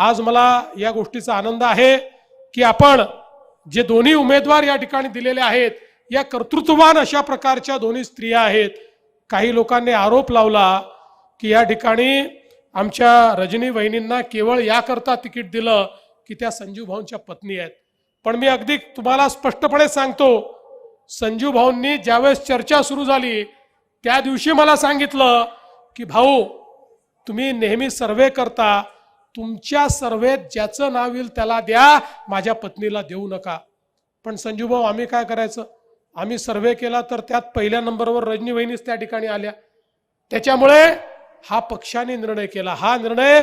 आज मला या गोष्टीचा आनंद आहे की आपण जे दोन्ही उमेदवार या ठिकाणी दिलेले आहेत या कर्तृत्ववान अशा प्रकारच्या दोन्ही स्त्रिया आहेत. काही लोकांनी आरोप लावला की या ठिकाणी आमच्या रजनी वहिनींना केवळ याकरता तिकीट दिलं की त्या संजू भाऊंच्या पत्नी आहेत. पण मी अगदी तुम्हाला स्पष्टपणे सांगतो संजू भाऊंनी ज्यावेळेस चर्चा सुरू झाली त्या दिवशी मला सांगितलं की भाऊ तुम्ही नेहमी सर्वे करता तुमच्या सर्वेत ज्याचं नाव येईल त्याला द्या माझ्या पत्नीला देऊ नका. पण संजू भाऊ आम्ही काय करायचं? आम्ही सर्वे केला तर त्यात पहिल्या नंबरवर रजनी वहिनीच त्या ठिकाणी आल्या. त्याच्यामुळे हा पक्षाने निर्णय केला. हा निर्णय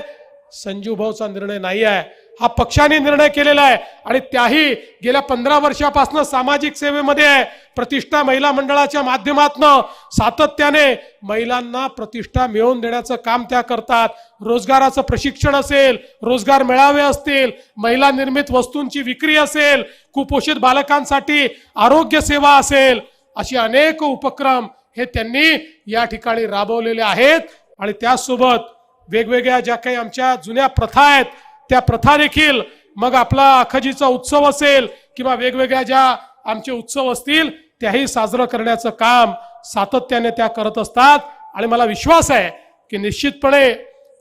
संजू भाऊचा निर्णय नाही आहे हा पक्षाने निर्णय केलेला आहे. आणि त्याही गेल्या पंधरा वर्षापासून सामाजिक सेवेमध्ये आहे प्रतिष्ठा महिला मंडळाच्या माध्यमातून सातत्याने महिलांना प्रतिष्ठा मिळवून देण्याचं काम त्या करतात. रोजगाराचं प्रशिक्षण असेल रोजगार मेळावे असतील महिला निर्मित वस्तूंची विक्री असेल कुपोषित बालकांसाठी आरोग्य सेवा असेल असे अनेक उपक्रम हे त्यांनी या ठिकाणी राबवलेले आहेत. आणि त्याचसोबत वेगवेगळ्या ज्या काही आमच्या जुन्या प्रथा आहेत त्या प्रथा देखील मग आपला अखजीचा उत्सव असेल किंवा वेगवेगळ्या ज्या आमचे उत्सव असतील त्याही साजरं करण्याचं काम सातत्याने त्या करत असतात. आणि मला विश्वास आहे की निश्चितपणे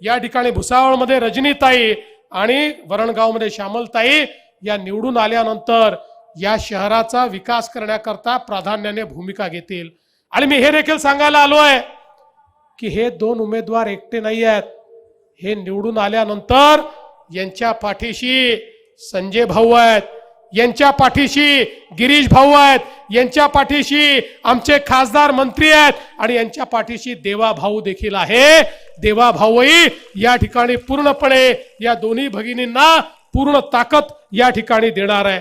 या ठिकाणी भुसावळमध्ये रजनीताई आणि वरणगावमध्ये श्यामलताई या निवडून आल्यानंतर या शहराचा विकास करण्याकरता प्राधान्याने भूमिका घेतील. आणि मी हे देखील सांगायला आलो आहे की हे दोन उमेदवार एकटे नाही आहेत. हे निवडून आल्यानंतर यांच्या पाठीशी संजय भाऊ आहेत. यांच्या पाठीशी गिरीश भाऊ आहेत. यांच्या पाठीशी आमचे खासदार मंत्री आहेत. आणि यांच्या पाठीशी देवा भाऊ देखील आहे. देवा भाऊही या ठिकाणी पूर्णपणे या दोन्ही भगिनींना पूर्ण ताकद या ठिकाणी देणार आहे.